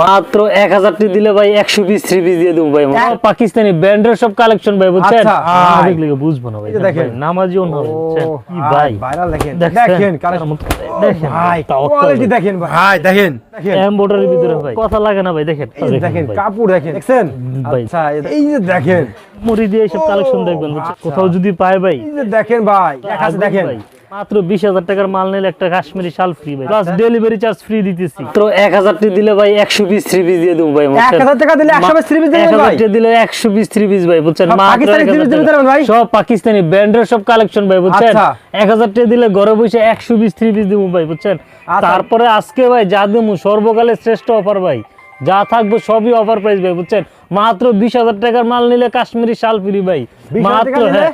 মাত্র এক হাজারটি দিলে ভাই একশো পিস থ্রি পিস দিয়ে দেবো ভাই পাকিস্তানি ব্র্যান্ডের সব কালেকশন ভাই বুঝছেন? আচ্ছা। দেখলে বুঝব না ভাই দেখেন। ভাই, নামাজিও না কি ভাই? ভাইরাল দেখেন। দেখেন তার কালেকশন মধ্যে- দেখেন ভাই তাওয়াক্কাল কোয়ালিটি দেখেন ভাই। দেখেন। দেখেন। এমব্রয়ডারির ভিতরে ভাই। কথা লাগে না ভাই দেখেন। দেখেন কাপড় দেখেন দেখছেন? আচ্ছা এই যে দেখেন। মুড়ি দিয়ে সব কালেকশন দেখবেন কোথাও যদি পায় ভাই। দেখেন ভাই এক দেখেন। ভাই। মাত্র বিশ হাজার টাকার মাল নিলে একটা কাশ্মীরি শাল ফ্রি ভাই। প্লাস ডেলিভারি চার্জ ফ্রি দিতেছি। মাত্র এক হাজারটি দিলে ভাই একশো পিস থ্রি পিস দিয়ে দেবো ভাই এক হাজার টাকা দিলে একশো পিস থ্রি পিস দেবেন ভাই। দিলে একশো পিস থ্রি পিস ভাই বুঝছেন? সব পাকিস্তানি 1000 three piece টাকা। দিবেন ভাই? সব পাকিস্তানি ব্র্যান্ডের সব কালেকশন ভাই বুঝছেন? আচ্ছা। এক হাজার টাকা দিলে ঘরে বসে একশো পিস থ্রি পিস দেবো ভাই বুঝছেন? আচ্ছা। তারপরে আজকে ভাই যা দেবো সর্বকালের শ্রেষ্ঠ অফার ভাই। যা থাকবে সবই অফার প্রাইস ভাই বুঝছেন? মাত্র বিশ হাজার টাকার মাল নিলে কাশ্মীরি শাল ফ্রি ভাই। মাত্র হ্যাঁ।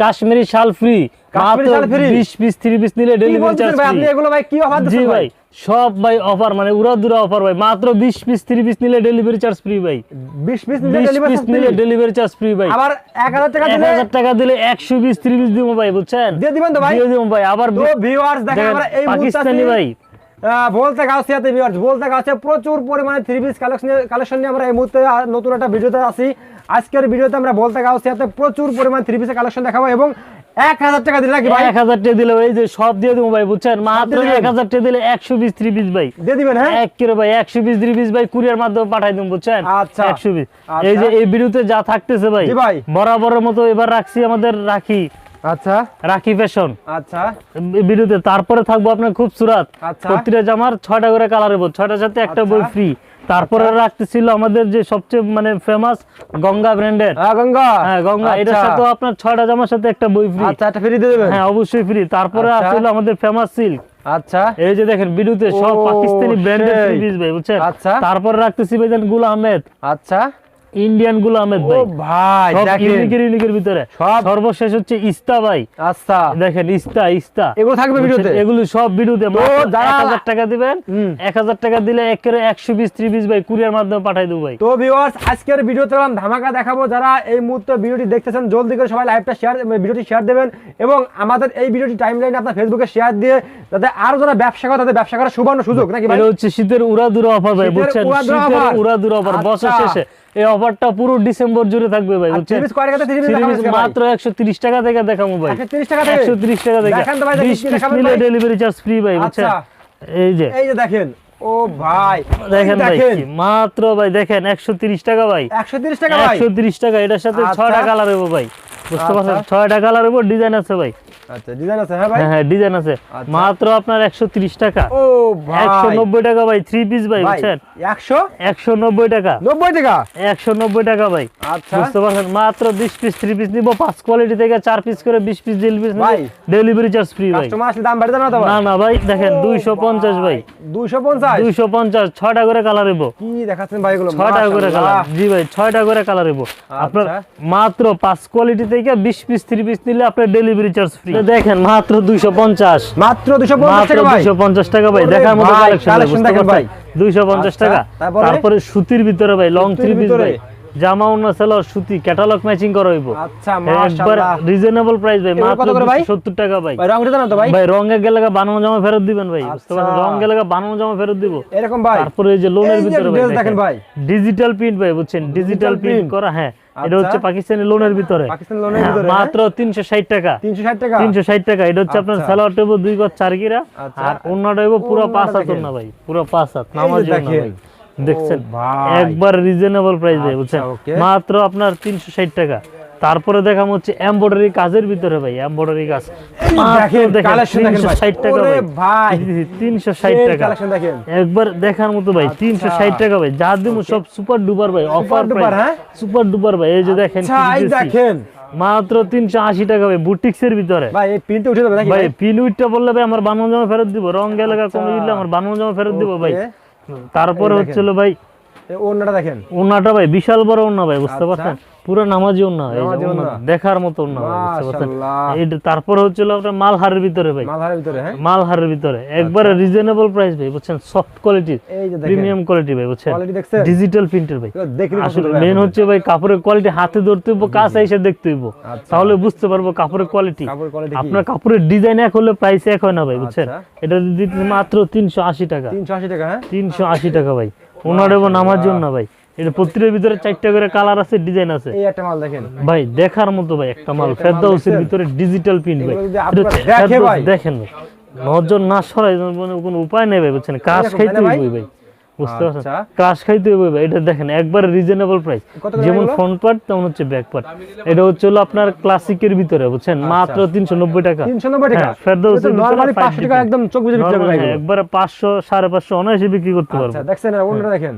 কাশ্মীরি শাল ফ্রি কাশ্মীরি মাত্র শাল free? বিশ পিস থ্রি পিস নিলে ডেলিভারি চার্জ ভাই? আপনি এগুলো ভাই কি অফার জি ভাই সব ভাই অফার মানে উড়া দুরা অফার ভাই। মাত্র বিশ পিস থ্রি পিস নিলে ডেলিভারি চার্জ ফ্রি ভাই। 20 পিস নিলে বিশ ডেলিভারি পিস নিলে ডেলিভারি চার্জ ফ্রি ভাই। আবার 1000 টাকা দিলে হাজার টাকা দিলে একশো থ্রি পিস দিব ভাই বুঝছেন? দিয়ে দিবেন তো ভাই? দিয়ে দিব ভাই। আবার ভিউয়ার্স দেখেন পাকিস্তানি ভাই বলতে গাউসিয়াতে ভিউয়ার্স বলতে গাউসিয়া প্রচুর পরিমাণে থ্রি পিস কালেকশন কালেকশন নিয়ে আমরা এই মুহূর্তে নতুন একটা ভিডিওতে আছি। আজকের ভিডিওতে আমরা বলতে গাউসিয়াতে প্রচুর পরিমাণে থ্রি পিসের কালেকশন দেখাবো এবং এক হাজার টাকা দিলে ভাই? এক হাজার টাকা দিলে এই যে সব দিয়ে দেবো ভাই বুঝছেন? মাত্র এক হাজার টাকা দিলে একশো বিশ থ্রি পিস ভাই। দিয়ে দিবেন হ্যাঁ? এক কিলো ভাই একশো বিশ থ্রি পিস ভাই কুরিয়ার মাধ্যমে পাঠাই দেবো বুঝছেন? আচ্ছা। একশো বিশ আচ্ছা। এই যে এই ভিডিওতে যা থাকতেছে ভাই ভাই। বরাবরের মতো এবার রাখছি আমাদের রাখি। আচ্ছা। রাখি ফ্যাশন। আচ্ছা। ভিডিওতে তারপরে থাকব আপনার খুব সুরাত। আচ্ছা। প্রতিটা জামার ছয়টা করে কালার ছয়টার সাথে একটা আচ্ছা। বই ফ্রি তারপরে রাখতেছিল আমাদের যে সবচেয়ে মানে ফেমাস গঙ্গা ব্র্যান্ডের হ্যাঁ গঙ্গা। হ্যাঁ গঙ্গা। এটার আচ্ছা। সাথে আপনার ছয়টা জামার সাথে একটা বই ফ্রি আচ্ছা ফ্রি দিয়ে দেবেন? হ্যাঁ অবশ্যই ফ্রি তারপরে আচ্ছা। আসলে আমাদের ফেমাস সিল্ক আচ্ছা। এই যে দেখেন ভিডিওতে সব পাকিস্তানি ব্র্যান্ডের পিস ভাই বুঝছেন? আচ্ছা। তারপরে রাখতেছি ভাই দেন গুল আহমেদ। আচ্ছা। ইন্ডিয়ান গুল আহমেদ ও ভাই। ভাই দেখেন। ইউনিকের ইউনিকের ভিতরে। সব- সর্বশেষ হচ্ছে ইস্তা ভাই। আচ্ছা। দেখেন ইস্তা ইস্তা। এগুলো থাকবে ভিডিওতে? এগুলো সব ভিডিওতে। যারা- এক হাজার টাকা দিবেন। হুম। এক হাজার টাকা দিলে একেবারে একশো বিশ ত্রিশ পিস ভাই কুরিয়ার মাধ্যমে পাঠাই দেবো ভাই। তো ভিউয়ার্স আজকের ভিডিওতে আমি ধামাকা দেখাবো। যারা এই মুহূর্তে ভিডিওটি দেখতেছেন জলদি করে সবাই লাইভটা শেয়ার ভিডিওটি শেয়ার দেবেন এবং আমাদের এই ভিডিওটি টাইমলাইনে আপনার ফেসবুকে শেয়ার দিয়ে যাতে আরও যারা ব্যবসা করে তাদের ব্যবসা করার সুবর্ণ সুযোগ। নাকি ভাই? এটা হচ্ছে শীতের উড়া দুরা অফার ভাই বুঝছেন? শীতের অফার বছর আচ্ছা। শেষে। এই অফারটা পুরো ডিসেম্বর জুড়ে থাকবে ভাই বুঝছেন 30 কয় টাকাতে 30 30 দেখাবো আজকে ভাই? মাত্র একশো তিরিশ টাকা থেকে দেখাবো ভাই 130 টাকা থেকে? একশো তিরিশ টাকা থেকে দেখান তো ভাই, দেখাবেন ভাই? ডেলিভারি চার্জ ফ্রি ভাই বুঝছেন আচ্ছা। এই যে এই যে দেখেন ও ভাই দেখেন ভাই মাত্র ভাই দেখেন একশো তিরিশ টাকা ভাই 130 টাকা ভাই একশো তিরিশ টাকা এটার সাথে আচ্ছা। ছয়টা কালার হব ভাই বুঝতে পারছেন আচ্ছা। ছয়টা কালার হব ডিজাইন আছে ভাই আচ্ছা ডিজাইন আছে হ্যাঁ ভাই? হ্যাঁ ডিজাইন আছে। মাত্র আপনার একশো তিরিশ টাকা। ও ভাই। একশো নব্বই টাকা ভাই থ্রি পিস ভাই ভাই বুঝছেন? 190 একশো নব্বই টাকা। টাকা? একশো নব্বই টাকা ভাই। আচ্ছা। বুঝতে পারছেন? মাত্র বিশ পিস থ্রি পিস নিবো পাঁচ কোয়ালিটি থেকে পিস করে বিশ পিস ডেলিভারি ভাই। ডেলিভারি চার্জ ফ্রি ভাই। কাস্টমার আসলে দাম বাড়িয়ে না তো না না ভাই দেখেন দুইশো পঞ্চাশ ভাই। 250 দুইশো পঞ্চাশ? ছয়টা করে কালার কি দেখাচ্ছেন ভাই করে কালার জি ভাই ছয়টা করে কালার আপনার। মাত্র পাঁচ কোয়ালিটি থেকে বিশ পিস থ্রি পিস নিলে আপনার ডেলিভারি চার্জ ফ্রি দেখেন মাত্র দুইশো পঞ্চাশ মাত্র 250 মাত্র টাকা ভাই দুইশো পঞ্চাশ টাকা ভাই দেখার মতো কালেকশন দেখেন ভাই। দুইশো পঞ্চাশ আচ্ছা, টাকা তারপরে? সুতির ভিতরে ভাই লং থ্রি পিস ভিতরে? ভাই জামা অন্য সেলার সুতি ক্যাটালগ ম্যাচিং করা হইব। আচ্ছা মাশাআল্লাহ। রিজনেবল প্রাইস ভাই মাত্র কত করে ভাই? সত্তর টাকা ভাই। ভাই রং উঠে না তো ভাই? ভাই রঙে গেলে বানানো জামা ফেরত দিবেন ভাই বুঝতে আচ্ছা। পারছেন রং গেলে বানানো জামা ফেরত দিব। এরকম ভাই। তারপরে এই যে লোনের ভিতরে dress দেখেন ভাই। ডিজিটাল প্রিন্ট ভাই বুঝছেন? ডিজিটাল প্রিন্ট করা হ্যাঁ এটা আচ্ছা। হচ্ছে পাকিস্তানি লোনের ভিতরে। পাকিস্তানি লোনের হ্যাঁ, ভিতরে, মাত্র তিনশো ষাট টাকা। 360 টাকা? তিনশো ষাট টাকা এটা হচ্ছে আপনার আচ্ছা। সালোয়ার টেবো দুই গজ চার গিরা। আচ্ছা। আর অন্যটা হইব পুরো ওড়নাটা পাঁচ হাত না ভাই পুরো পাঁচ হাত নামাজ দেখেন। ভাই। দেখছেন? একবার রিজনেবল প্রাইস ভাই আচ্ছা, বুঝছেন? মাত্র আপনার তিনশো ষাট টাকা। তারপরে দেখাম হচ্ছে এমব্রয়ডারি কাজের ভিতরে ভাই এমব্রয়ডারি কাজ। দেখেন, collection দেখেন ভাই। ষাট টাকা ভাই। ভাই। তিনশো ষাট টাকা। একবার দেখার মতো ভাই তিনশো ষাট টাকা ভাই। যা দিব সব সুপার ডুপার ভাই অফার duper? সুপার ডুপার ভাই এই যে দেখেন আচ্ছা কি এই দিতেছি। দেখেন। মাত্র তিনশো আশি টাকা ভাই বুটিক্স এর ভিতরে। ভাই উঠে বললে ভাই আমার বানানো জামা ফেরত দিব রং গেলে কমে দিলে আমার বানানো জামা ফেরত দিব ভাই। তারপরে। হচ্ছিল ভাই এই দেখেন। ওনাটা ভাই বিশাল বড় ওনা ভাই বুঝতে আচ্ছা। পারছেন? পুরো নামাজি এই। দেখার মতো ওনা ভাই বুঝতে পারছেন? এটা তারপরে হচ্ছিল আপনার মালহারের ভিতরে ভাই। মালহারের ভিতরে হ্যাঁ? মালহারের ভিতরে। একবারে রিজনেবল প্রাইস ভাই বুঝছেন? সফট দেখেন। প্রিমিয়াম কোয়ালিটি ভাই বুঝছেন? ডিজিটাল প্রিন্টের ভাই। আসলে মেন হচ্ছে ভাই কাপড়ের কোয়ালিটি হাতে ধরতে হইব কাছে এসে দেখতে হইব। আচ্ছা। তাহলে বুঝতে পারব কাপড়ের কোয়ালিটি আপনার কাপড়ের ডিজাইন এক হলে প্রাইস এক হয় না ভাই বুঝছেন? আচ্ছা। এটা দিতে মাত্র তিনশো আশি টাকা। 380 টাকা হ্যাঁ? তিনশো আশি টাকা ভাই। ওনার এবং আমার জন্য ভাই। এটা প্রত্যেকের ভিতরে চারটা করে কালার আছে ডিজাইন আছে। এই একটা মাল দেখেন। ভাই দেখার মতো ভাই একটা মাল। ফেরদাউসের ভিতরে ডিজিটাল প্রিন্ট ভাই। দেখেন ভাই। নজর না সরাই মানে কোনো উপায় নেই ভাই বুঝছেন? কাজ খাইতে তাই ভাই? বুঝতে পারছেন? ক্রাশ খাইতে হইবই এটা দেখেন একবার রিজনেবল প্রাইস যেমন ফ্রন্ট পার্ট তেমন হচ্ছে ব্যাক পার্ট এটা হচ্ছে হলো আপনার ক্লাসিকের ভিতরে বুঝছেন? মাত্র তিনশো নব্বই টাকা। তিনশো নব্বই টাকা? হ্যাঁ, ফেরদাউসের ভিতরে পাঁচশো টাকা একদম চোখ বুঝে বিক্রি এগুলো। হ্যাঁ, সাড়ে পাঁচশো অনায়াসে বিক্রি করতে পারব। আচ্ছা অন্যটা দেখেন।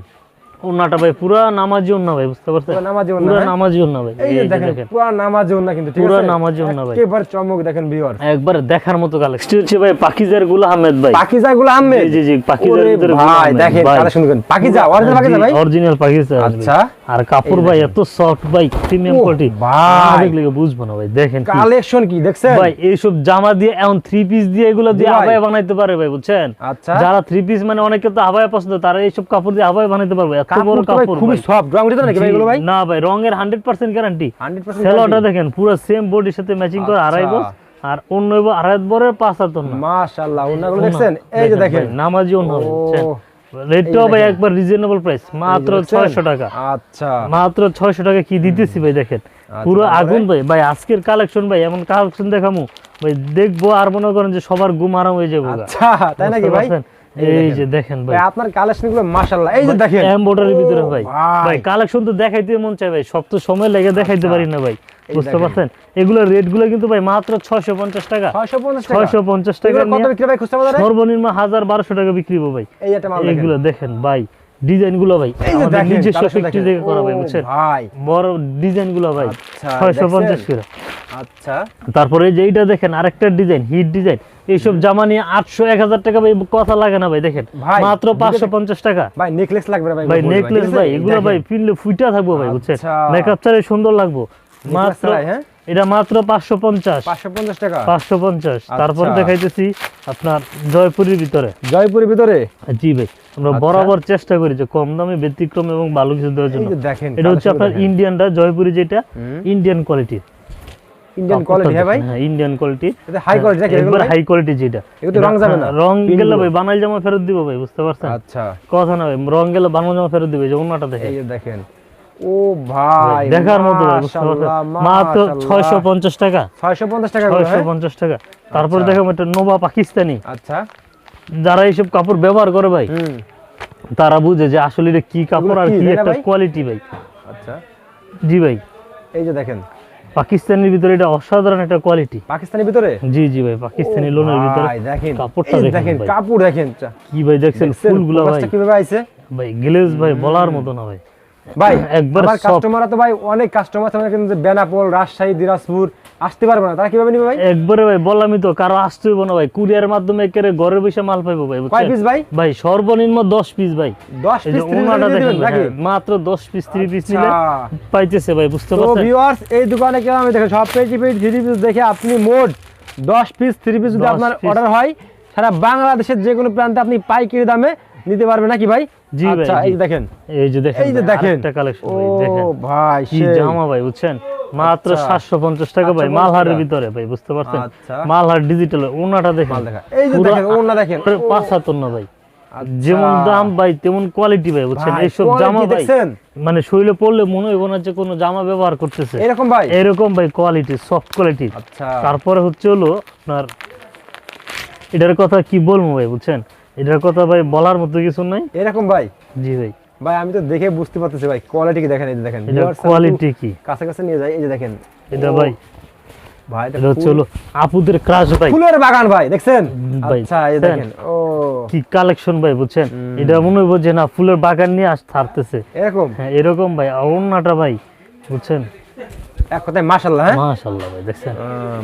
ভাই পুরা নামাজি ওন্না ভাই বুঝতে পারছেন? নামাজি পুরা হ্যাঁ? নামাজি ওন্না ভাই এই এই যে দেখেন পুরো নামাজি কিন্তু ঠিক পুরা আছে? নামাজি ভাই। একেবারে চমক দেখেন ভিউয়ার একবার দেখার মতো কালেকশন হচ্ছে ভাই পাকিজারগুলো আহমেদ ভাই। পাকিজা গুলো আহমেদ? জি, জি, পাকিজার ভিতরে ভাই দেখেন কালেকশন দেখেন পাকিজা অরিজিনাল পাকিজা ভাই? অরিজিনাল পাকিস্তান আচ্ছা। আর কাপড় ভাই এত সফট ভাই প্রিমিয়াম কোয়ালিটি ভাই। দেখলে বুঝব না ভাই দেখেন কালেকশন কি দেখছেন? ভাই এইসব জামা দিয়ে এমন থ্রি পিস দিয়ে এগুলো দিয়ে ভাই। বানাইতে পারে ভাই বুঝছেন? আচ্ছা। যারা থ্রি পিস মানে অনেকে তো আবায়া পছন্দ তারা এইসব কাপড় দিয়ে আবায়া বানাইতে পারবে। এত বড় কাপড় তো ভাই কাপড় খুবই সফট রং উঠে নাকি ভাই এগুলো ভাই? না ভাই রঙের হান্ড্রেড পার্সেন্ট গ্যারান্টি 100% সেলোটা দেখেন পুরো সেম বডির সাথে ম্যাচিং করে আড়াই আচ্ছা। আর অন্য আড়াই বরের পাঁচ হাত না মাশাআল্লাহ ওনাগুলো দেখছেন? এই যে দেখেন নামাজি অন্য রেটটাও ভাই একবার রিজনেবল প্রাইস মাত্র এই যে দেখছেন? ছয়শো টাকা। আচ্ছা। মাত্র ছয়শো টাকা কি দিতেছি ভাই দেখেন। পুরো আগুন ভাই ভাই আজকের কালেকশন ভাই এমন কালেকশন দেখামু। ভাই দেখব আর মনে করেন যে সবার ঘুম আরাম হয়ে যাবে আচ্ছা তাই নাকি ভাই? এই যে দেখেন ভাই। আপনার মাশাআল্লাহ। এই যে দেখেন। এমব্রয়ডারির ভিতরে ভাই। ভাই। কালেকশন তো দেখাইতে মন ভাই। সব তো সময় লেগে দেখাইতে পারি না ভাই। বুঝতে পারছেন? এগুলোর রেটগুলো কিন্তু ভাই মাত্র ছয়শো পঞ্চাশ টাকা। 650 টাকা? ছয়শো পঞ্চাশ টাকা এগুলো কত বিক্রি ভাই খুচরা বাজারে? সর্বনিম্ন হাজার বারোশো টাকা বিক্রি হব ভাই। এগুলো দেখেন। ভাই। ডিজাইনগুলো ভাই। এই যে দেখেন নিজস্ব ফ্যাক্টরি থেকে করা ভাই বুঝছেন? ভাই। বড় ডিজাইনগুলো ভাই। আচ্ছা, ছয়শো পঞ্চাশ দেখছেন? আচ্ছা। তারপরে যে এইটা দেখেন আরেকটা ডিজাইন হিট ডিজাইন এইসব জামা নিয়ে আটশো এক হাজার টাকা ভাই কথা লাগে না ভাই দেখেন। মাত্র পাঁচশো পঞ্চাশ টাকা। ভাই নেকলেস লাগবে ভাই ভাই নেকলেস ভাই এগুলো ভাই পিনলে ফুইটা থাকব ভাই বুঝছেন? আচ্ছা। মেকআপ ছাড়াই সুন্দর লাগবো। মাত্র হ্যাঁ? এটা মাত্র পাঁচশো পঞ্চাশ। 550 টাকা? পাঁচশো পঞ্চাশ। তারপর আচ্ছা। দেখাইতেছি আপনার জয়পুরের ভিতরে। জয়পুরের ভিতরে? জি ভাই আমরা আচ্ছা। বরাবর চেষ্টা করি যে কম দামে ব্যতিক্রম এবং ভালো কিছু দেওয়ার জন্য। দেখেন এটা হচ্ছে আপনার ইন্ডিয়ানটা জয়পুরি যেটা ইন্ডিয়ান কোয়ালিটি ইন্ডিয়ান কোয়ালিটি হ্যাঁ ভাই ইন্ডিয়ান কোয়ালিটি এটা হাই কোয়ালিটি একবার হাই কোয়ালিটি যেটা। এগুলো রং যাবে না? রং গেলে ভাই বানাইল জামা ফেরত দিব ভাই বুঝতে পারছেন? আচ্ছা। কথা না ভাই রং গেলে বানানো জামা ফেরত দিবে যে অন্যটা দেখে এই দেখেন। ও ভাই দেখার মতো ভাই, বুঝতে পারছেন? মাত্র ছয়শো পঞ্চাশ টাকা। 650 টাকা করে, ছয়শো? পঞ্চাশ টাকা। তারপর একটা নোভা পাকিস্তানি। আচ্ছা। যারা এইসব কাপড় ব্যবহার করে ভাই তারা বুঝে যে আসলে এটা কি কাপড় আর কি, একটা কোয়ালিটি ভাই। আচ্ছা। জি ভাই। এই যে দেখেন পাকিস্তানের ভিতরে এটা অসাধারণ একটা কোয়ালিটি পাকিস্তানের ভিতরে? জি জি ভাই পাকিস্তানি লোনের ভিতরে দেখেন কাপড়টা দেখেন কাপড় দেখেন কি ভাই দেখছেন ফুলগুলো ভাই। কীভাবে আইছে? ভাই গ্লেজ ভাই বলার মতো না ভাই। ভাই একবার তো ভাই অনেক কাস্টমার আছে কিন্তু বেনাপোল রাজশাহী দিনাজপুর আসতে পারবে না তারা কীভাবে নিবে ভাই? একবারে ভাই বললামই তো কারও আসতে হইব না ভাই কুরিয়ার মাধ্যমে ঘরে বসে মাল পাইবো ভাই কয় পিস ভাই? ভাই সর্বনিম্ন দশ পিস ভাই। 10 পিস ওনাটা দেখেন মাত্র দশ পিস থ্রি পিস নিলে। পাইতেছে ভাই বুঝতে তো ভিউয়ার্স এই দোকানে কেন আমি দেখেন সব পেটি পেটি থ্রি পিস দেখে আপনি মোট 10 পিস থ্রি পিস যদি আপনার অর্ডার হয় সারা বাংলাদেশের যে কোনো প্রান্তে আপনি পাইকারি দামে নিতে পারবেন নাকি ভাই? জি ভাই, আচ্ছা এই দেখেন। এই যে দেখেন এই যে দেখেন। আরেকটা কালেকশন ভাই দেখেন। ভাই কি জামা ভাই বুঝছেন? মাত্র আচ্ছা। সাতশো পঞ্চাশ টাকা ভাই মালহারের ভিতরে ভাই বুঝতে পারছেন? আচ্ছা। মালহার ডিজিটাল ওনাটা দেখেন। মাল দেখা। এই যে দেখেন ওনা দেখেন। ও, ভাই। আচ্ছা। যেমন দাম ভাই তেমন কোয়ালিটি ভাই বুঝছেন? এইসব জামা ভাই দেখছেন? মানে শরীরে পড়লে মনে হইব না যে কোনো জামা ব্যবহার করতেছে। এরকম ভাই? এরকম ভাই কোয়ালিটি সফট কোয়ালিটি আচ্ছা। তারপরে হচ্ছে হলো আপনার এটার কথা কি বলব ভাই বুঝছেন? এটার কথা ভাই বলার মতো কিছু নাই। এরকম ভাই? জি ভাই। ভাই আমি তো দেখে বুঝতে পারতেছি ভাই কোয়ালিটি কি দেখেন এই যে দেখেন কোয়ালিটি কি? কাছে কাছে নিয়ে যাই এই যে দেখেন। এটা ভাই ভাই এটা হলো আপুদের ক্রাশ ভাই। ফুলের বাগান ভাই দেখছেন? আচ্ছা এই দেখেন ও। কি কালেকশন ভাই বুঝছেন? এটা মনে হইব যে না ফুলের বাগান নিয়ে আস থারতেছে। এরকম? হ্যাঁ এরকম ভাই অন্যটা ভাই বুঝছেন? এক কথায় মাশাআল্লাহ হ্যাঁ? মাশাআল্লাহ ভাই দেখছেন?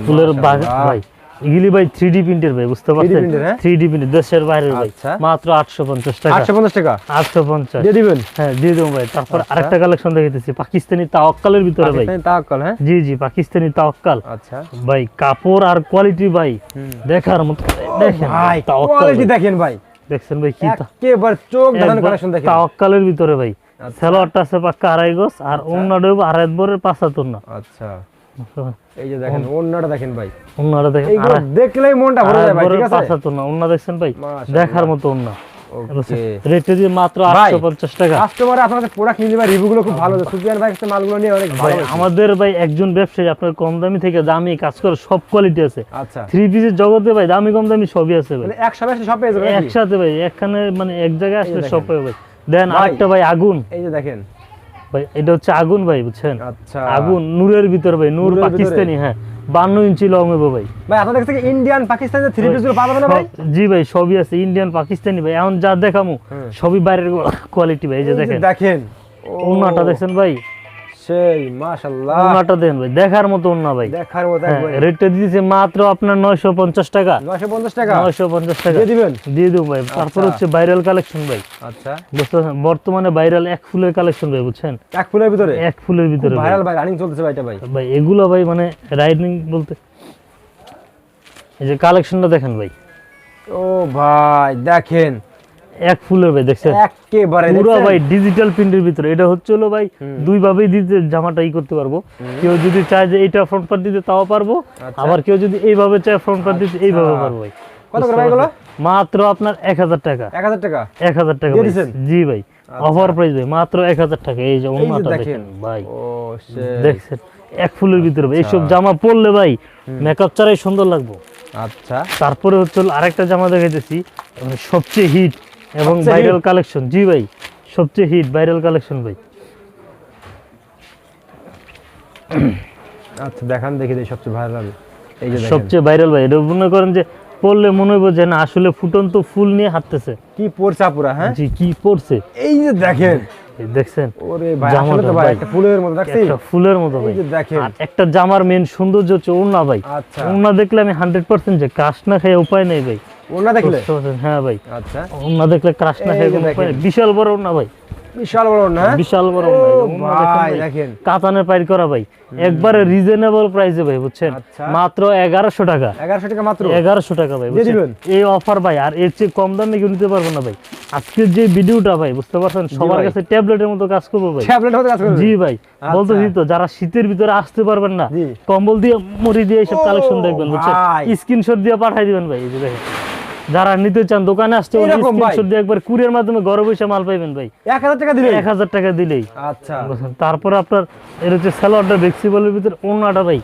ফুলের বাগান ভাই এগুলি ভাই থ্রি ডি প্রিন্টের ভাই বুঝতে পারছেন? থ্রি ডি প্রিন্টের দেশের বাইরের ভাই আচ্ছা। মাত্র আটশো পঞ্চাশ টাকা। 850 টাকা? আটশো পঞ্চাশ। দিয়ে দিবেন? হ্যাঁ দিয়ে দেবো ভাই। তারপর আচ্ছা। আরেকটা কালেকশন পাকিস্তানি তাওয়াক্কালের ভিতরে ভাই। তাওয়াক্কাল হ্যাঁ? জি জি পাকিস্তানি তাওয়াক্কাল। আচ্ছা। ভাই কাপড় আর কোয়ালিটি ভাই দেখার মতো দেখেন ভাই কোয়ালিটি দেখেন ভাই। দেখছেন ভাই কি একেবারে চোখ কালেকশন দেখেন। তাওয়াক্কালের ভিতরে ভাই। আচ্ছা। সেলোয়ারটা আছে পাক্কা আড়াই গজ আর অন্যটা হইবো আড়াই বরের পাঁচ হাত অন্য আচ্ছা। এই যে দেখেন ওন্নাটা দেখেন ভাই। অন্যটা দেখেন দেখলেই মনটা ভরে যায় ভাই ঠিক আছে? হাত অন্য অন্য দেখছেন ভাই? দেখার মতো অন্য ওকে। রেটে দিয়ে মাত্র ভাই, আটশো পঞ্চাশ টাকা। কাস্টমার আপনাদের প্রোডাক্ট নিয়ে ভাই রিভিউগুলো খুব ভালো সুপিয়ান ভাই মালগুলো নিয়ে অনেক ভালো আমাদের ভাই একজন ব্যবসায়ী আপনার কম দামি থেকে দামি কাজ করে সব কোয়ালিটি আছে। আচ্ছা। থ্রি পিসের জগতে ভাই দামি কম দামি সবই আছে ভাই। মানে একসাথে সব পেয়ে যাবেন একসাথে ভাই একখানে মানে এক জায়গায় আসলে। সব পাবে ভাই দেন আরেকটা ভাই আগুন। এই যে দেখেন। ভাই এটা হচ্ছে আগুন ভাই বুঝছেন? আচ্ছা। আগুন নূরের ভিতর ভাই নূর পাকিস্তানি হ্যাঁ। বান্ন ইঞ্চি লং হবে ভাই। ভাই আপনাদের কাছে ইন্ডিয়ান পাকিস্তানের থ্রি পিসগুলো পাওয়া যাবে না ভাই? জি ভাই সবই আছে ইন্ডিয়ান পাকিস্তানি ভাই। এখন যা দেখামু সবই বাইরের কোয়ালিটি ভাই এই যে দেখেন। দেখেন। ওনাটা দেখছেন ভাই সেই মাশাআল্লাহ। ওন্নাটা দেখেন ভাই দেখার মতো ওন্না ভাই। দেখার মতো হ্যাঁ একবার রেটটা দিয়েছে মাত্র আপনার নয়শো পঞ্চাশ টাকা। 950 টাকা? নয়শো পঞ্চাশ টাকা। দিয়ে দিবেন? দিয়ে দেবো ভাই। তারপর আচ্ছা। হচ্ছে ভাইরাল কালেকশন ভাই। আচ্ছা। বর্তমানে ভাইরাল এক ফুলের কালেকশন ভাই বুঝছেন? এক ফুলের ভিতরে? এক ফুলের ভিতরে ভাই। ভাইরাল ভাই রানিং চলতেছে ভাই এটা ভাই। ভাই এগুলো ভাই মানে রাইডিং বলতে। এই যে কালেকশনটা দেখেন ভাই। ও ভাই দেখেন। এক ফুলের ভাই দেখছেন? একেবারে পুরো ভাই ডিজিটাল প্রিন্টের ভিতরে। এটা হচ্ছে হলো ভাই দুই ভাবেই দিতে জামাটা ই করতে পারব। কেউ যদি চায় যে এইটা ফ্রন্ট পার্ট দিতে তাও পারব। আচ্ছা। আবার কেউ যদি এইভাবে চায় ফ্রন্ট পার্ট দিতে এইভাবে পারব ভাই। কত করে ভাই? মাত্র আপনার এক হাজার টাকা। এক হাজার টাকা? এক হাজার টাকা দিয়ে জি ভাই অফার প্রাইস ভাই মাত্র এক হাজার টাকা। এই যে অন্যটা দেখেন ভাই। ও দেখছেন? এক ফুলের ভিতরে ভাই। এইসব জামা পরলে ভাই মেকআপ ছাড়াই সুন্দর লাগবো। আচ্ছা। তারপরে হচ্ছে আরেকটা জামা দেখাইতেছি। মানে সবচেয়ে হিট এবং ভাইরাল কালেকশন জি ভাই সবচেয়ে হিট ভাইরাল কালেকশন ভাই। আচ্ছা দেখান দেখি দেই সবচেয়ে ভাইরাল এই যে সবচেয়ে ভাইরাল ভাই এটা মনে করেন যে পড়লে মনে হইব যে না আসলে ফুটন্ত ফুল নিয়ে হাঁটতেছে। কি পড়ছে পুরা হ্যাঁ? জি কি পড়ছে? এই যে দেখেন। দেখছেন? ওরে ভাই আসলে তো ভাই। একটা ফুলের মতো দেখছি একটা ফুলের মতো ভাই। এই যে দেখেন। আর একটা জামার মেন সৌন্দর্য হচ্ছে ওড়না ভাই। আচ্ছা। ওড়না দেখলে আমি হান্ড্রেড পার্সেন্ট যে ক্রাশ না খেয়ে উপায় নাই ভাই। ওনা দেখলে? হ্যাঁ ভাই। আচ্ছা। ওড়না দেখলে ক্রাশ না খেয়ে। বিশাল বড় ওড়না ভাই। বিশাল বড় না বিশাল বড় ও ওড়না, এই ওড়না দেখেন ভাই ভাই। দেখেন। কাতানের পাইর করা ভাই। একবারে রিজনেবল প্রাইসে ভাই বুঝছেন? আচ্ছা। মাত্র এগারোশো টাকা। এগারোশো টাকা মাত্র? এগারোশো টাকা ভাই বুঝছেন? এই অফার ভাই আর এর চেয়ে কম দামে কেউ নিতে পারব না ভাই। আজকের যে ভিডিওটা ভাই বুঝতে পারছেন? সবার কাছে ট্যাবলেটের মতো কাজ করব ভাই। কাজ করবে? জি ভাই। বলতেছি তো যারা শীতের ভিতরে আসতে পারবেন না কম্বল দিয়ে মুড়ি দিয়ে এইসব কালেকশন দেখবেন বুঝছেন। স্ক্রিনশট দিয়ে পাঠাই দিবেন ভাই এই যে দেখেন। যারা নিতে চান দোকানে আসতে একবার কুরিয়ার মাধ্যমে ঘরে বসে মাল পাইবেন ভাই। এক হাজার টাকা দিলে এক হাজার টাকা দিলেই। আচ্ছা? তারপরে আপনার এর হচ্ছে স্যালোয়ারটা ফ্লেক্সিবলের ভিতরে অন্যটা ভাই।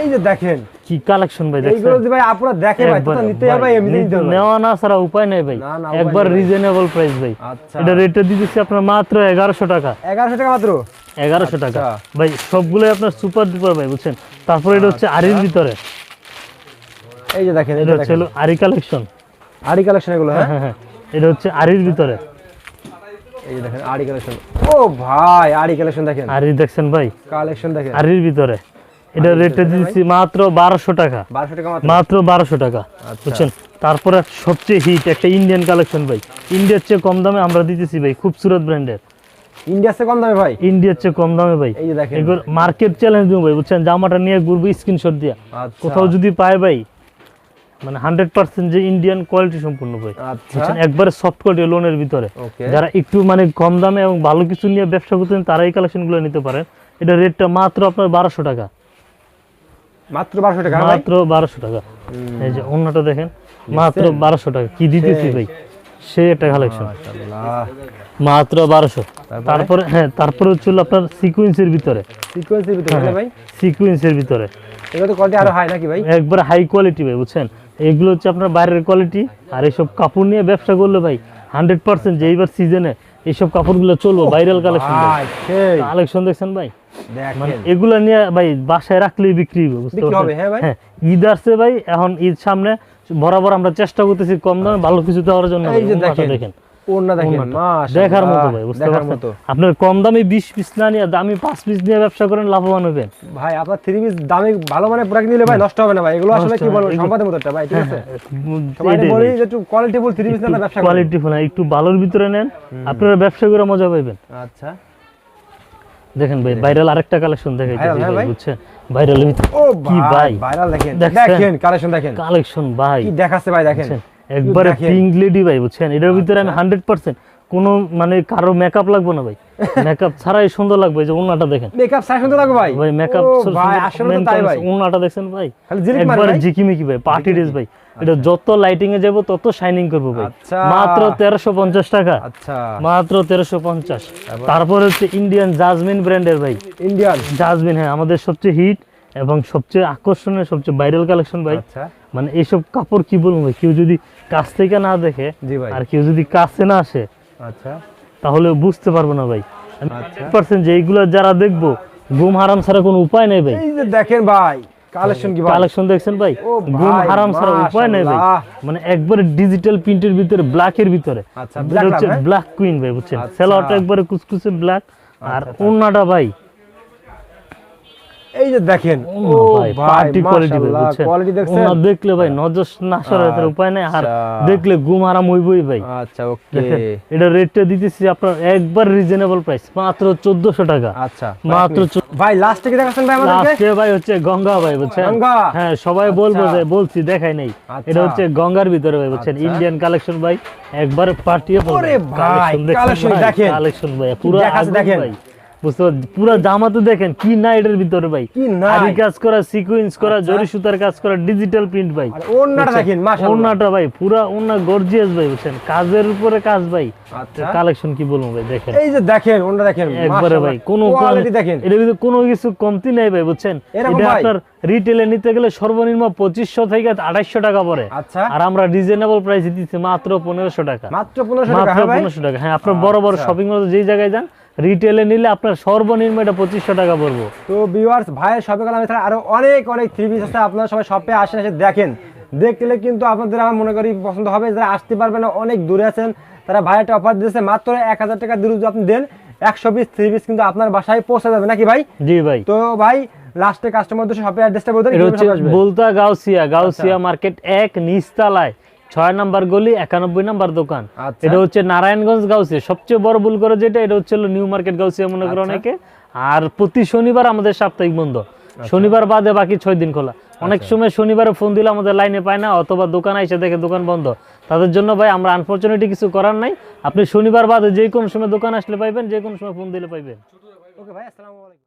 এই যে দেখেন। কি কালেকশন ভাই এইগুলো ভাই আপনারা দেখে ভাই তো নিতে হবে এমনি নেওয়া না উপায় নেই ভাই। একবার রিজনেবল প্রাইস ভাই। আচ্ছা। এটা রেটটা দিতেছি আপনার মাত্র টাকা। টাকা মাত্র? এগারোশো টাকা। আচ্ছা। ভাই সবগুলোই আপনার সুপার ডুপার ভাই বুঝছেন? তারপরে এটা হচ্ছে আরির ভিতরে। এই যে দেখেন এটা আরি কালেকশন আড়ি কালেকশন এগুলো হ্যাঁ? হ্যাঁ হ্যাঁ এটা হচ্ছে আরির ভিতরে। এই যে দেখেন আড়ি কালেকশন ও ভাই আড়ি কালেকশন দেখেন। আরি দেখছেন ভাই? কালেকশন দেখেন। আরির ভিতরে। এটা দিচ্ছি মাত্র টাকা। টাকা মাত্র? টাকা আচ্ছা। বুঝছেন? তারপরে সবচেয়ে হিট একটা ইন্ডিয়ান কালেকশন ভাই। ইন্ডিয়ার চেয়ে কম দামে আমরা দিতেছি ভাই খুবসুরত ব্র্যান্ডের ইন্ডিয়ার চেয়ে কম দামে ভাই? ইন্ডিয়ার চেয়ে কম দামে ভাই। এই যে দেখেন এগুলো মার্কেট চ্যালেঞ্জ দিব ভাই বুঝছেন? জামাটা নিয়ে ঘুরবো স্ক্রিনশট দিয়া। আচ্ছা। কোথাও যদি পায় ভাই মানে হান্ড্রেড পার্সেন্ট যে ইন্ডিয়ান কোয়ালিটি সম্পূর্ণ ভাই। আচ্ছা। একবারে সফট কোয়ালিটি লোনের ভিতরে। যারা একটু মানে কম দামে এবং ভালো কিছু নিয়ে ব্যবসা করতেন তারা এই কালেকশনগুলো নিতে পারেন। এটা রেটটা মাত্র আপনার বারোশো টাকা। মাত্র বারোশো টাকা মাত্র বারোশো টাকা। এই যে অন্যটা দেখেন মাত্র বারোশো টাকা। কি দিতেছি ভাই? সে একটা কালেকশন মাত্র বারোশো। তারপরে? হ্যাঁ তারপরে হচ্ছে আপনার সিকুয়েন্সের ভিতরে। সিকোয়েন্সের ভিতরে হ্যাঁ, ভাই? সিকুয়েন্সের ভিতরে। এগুলো তো কোয়ালিটি আরও হাই নাকি ভাই? একবার হাই কোয়ালিটি ভাই বুঝছেন? এগুলো হচ্ছে আপনার বাইরের কোয়ালিটি আর এইসব কাপড় নিয়ে ব্যবসা করলে ভাই হান্ড্রেড পার্সেন্ট যে এইবার সিজনে এইসব কাপড়গুলো চলবো ভাইরাল কালেকশন কালেকশন দেখছেন ভাই? মানে এগুলা নিয়ে ভাই বাসায় রাখলেই বিক্রি হবে বুঝতে হবে, পারছেন? হ্যাঁ ভাই। হ্যাঁ ঈদ আসছে ভাই এখন ঈদ সামনে বরাবর আমরা চেষ্টা করতেছি কম দামে ভালো কিছু দেওয়ার জন্য দেখেন। দেখেন ওড়না দেখেন দেখার মতো ভাই বুঝতে পারছেন? আপনার কম দামে বিশ পিস না নিয়ে দামি পাঁচ পিস নিয়ে ব্যবসা করেন লাভবান হবেন। ভাই আপনার থ্রি পিস দামি ভালো মানে প্রোডাক্ট নিলে ভাই নষ্ট হবে না ভাই। এগুলো আসলে কি বলব সম্পাদের মতো ভাই ঠিক আছে? সবাই বলি যে একটু কোয়ালিটি ফুল পিস না ব্যবসা করেন। কোয়ালিটি ফোন একটু ভালোর ভিতরে নেন আপনারা ব্যবসা করে মজা পাইবেন। আচ্ছা। দেখেন ভাই ভাইরাল আরেকটা কালেকশন হ্যাঁ ভাই? বুঝছেন? ভাইরাল ও কি ভাই ভাইরাল দেখেন। দেখেন কালেকশন দেখেন। কালেকশন ভাই। কি দেখাচ্ছে ভাই দেখেন? একবারে দেখেন। পিঙ্ক লেডি ভাই বুঝছেন? এটার ভিতরে আমি হান্ড্রেড পার্সেন্ট কোনো মানে কারও মেকআপ লাগবে না ভাই। মেকআপ ছাড়াই সুন্দর লাগবে যে ওনাটা দেখেন। মেকআপ সাই সুন্দর লাগবে ভাই? ভাই মেকআপ ভাই আসলে তো তাই ভাই। ওনাটা দেখছেন ভাই? একবার? জিকিমিকি ভাই পার্টি ড্রেস ভাই। এটা যত লাইটিং এ যাব তত শাইনিং করব ভাই। আচ্ছা। মাত্র তেরোশো পঞ্চাশ টাকা। আচ্ছা। মাত্র তেরোশো পঞ্চাশ। তারপরে? হচ্ছে ইন্ডিয়ান জাজমিন ব্র্যান্ডের ভাই। ইন্ডিয়ান জাজমিন হ্যাঁ আমাদের সবচেয়ে হিট এবং সবচেয়ে আকর্ষণীয় সবচেয়ে ভাইরাল কালেকশন ভাই আচ্ছা। মানে এইসব কাপড় কি বলব ভাই কেউ যদি কাছ থেকে না দেখে আর কেউ যদি কাছে না আসে আচ্ছা। তাহলে বুঝতে পারব না ভাই। আচ্ছা। পার্সেন্ট যে এইগুলো যারা দেখব ঘুম হারাম ছাড়া কোনো উপায় নেই ভাই। এই যে দেখেন ভাই কালেকশন কি কালেকশন দেখছেন ভাই? ঘুম হারাম ছাড়া উপায় নেই ভাই। মানে একবারে ডিজিটাল প্রিন্টের ভিতরে ব্ল্যাকের ভিতরে। আচ্ছা? ব্ল্যাক কুইন ভাই? বুঝছেন। সেলারটা একবারে কুচকুচে ব্ল্যাক আর। ওন্নাটা ভাই এই যে দেখেন ও পার্টি কোয়ালিটি বুঝছেন কোয়ালিটি দেখছেন ওন্না দেখলে ভাই নজর না সরার তার উপায় নেই আর আচ্ছা। দেখলে ঘুম হারাম হইবই ভাই আচ্ছা ওকে এটা রেটটা দিতেছি আপনার একবার রিজনেবল প্রাইস মাত্র চোদ্দশো টাকা আচ্ছা মাত্র ভাই লাস্টে কি দেখাচ্ছেন ভাই আমাদেরকে লাস্টে ভাই হচ্ছে গঙ্গা ভাই বুঝছেন গঙ্গা। হ্যাঁ সবাই বলব আচ্ছা। যে বলছি দেখাই নাই আচ্ছা। এটা হচ্ছে গঙ্গার ভিতরে ভাই বুঝছেন আচ্ছা। ইন্ডিয়ান কালেকশন ভাই একবার পার্টিয়ে ওরে ভাই, collection দেখেন। কালেকশন ভাই পুরো দেখেন। ভাই বুঝতে পারছি পুরো জামাতে দেখেন কি না এটার ভিতরে ভাই। কি নাই? আরি কাজ করা সিকোয়েন্স করা জরি সুতার কাজ করা ডিজিটাল প্রিন্ট ভাই। ওন্নাটা দেখেন মাশাআল্লাহ। ওন্নাটা ভাই পুরা ওন্না গর্জিয়াস ভাই বুঝছেন? কাজের উপরে কাজ ভাই। আচ্ছা। কালেকশন কি বলব ভাই দেখেন। এই যে দেখেন ওন্না দেখেন একবারে ভাই কোনো কোয়ালিটি দেখেন। কোনো কিছু কমতি নাই ভাই বুঝছেন? এরকম এটা আপনার রিটেলে নিতে গেলে সর্বনিম্ন পঁচিশশো থেকে আঠাইশশো টাকা পড়ে। আচ্ছা। আর আমরা রিজনেবল প্রাইসে দিচ্ছি মাত্র পনেরোশো টাকা। মাত্র 1500 টাকা মাত্র হ্যাঁ পনেরোশো টাকা হ্যাঁ আপনার বড় বড় আচ্ছা। শপিং মল যেই জায়গায় যান রিটেলে নিলে আপনার সর্বনিম্ন এটা পঁচিশশো টাকা পড়ব। তো ভিউয়ার্স ভাইয়ের শপে গেলাম এছাড়া আরও অনেক অনেক থ্রি পিস আছে। আপনারা সবাই শপে আসেন এসে দেখেন। দেখলে কিন্তু আপনাদের আমার মনে করি পছন্দ হবে। যারা আসতে পারবেন না অনেক দূরে আছেন তারা ভাই একটা অফার দিয়েছে। মাত্র এক হাজার টাকা দূরে আপনি দেন একশো পিস থ্রি পিস কিন্তু আপনার বাসায় পৌঁছে যাবে। নাকি ভাই? জি ভাই। তো ভাই লাস্টে কাস্টমার দেশে শপের অ্যাড্রেসটা বলতে বলতা গাউসিয়া গাউসিয়া মার্কেট এক নিচতলায়। ছয় নাম্বার গলি একানব্বই নাম্বার দোকান। আচ্ছা। এটা হচ্ছে নারায়ণগঞ্জ গাউসিয়া। সবচেয়ে বড় ভুল করে যেটা এটা হচ্ছে নিউ মার্কেট গাউসিয়া মনে করে আচ্ছা। অনেকে। আর প্রতি শনিবার আমাদের সাপ্তাহিক বন্ধ। শনিবার বাদে বাকি ছয় দিন খোলা। অনেক আচ্ছা। সময় শনিবারে ফোন দিলে আমাদের লাইনে পায় না অথবা দোকান এসে দেখে দোকান বন্ধ। তাদের জন্য ভাই আমরা আনফরচুনেটলি কিছু করার নাই। আপনি শনিবার বাদে যে কোনো সময় দোকান আসলে পাইবেন যে কোনো সময় ফোন দিলে পাইবেন। ওকে ভাই আসসালামু আলাইকুম।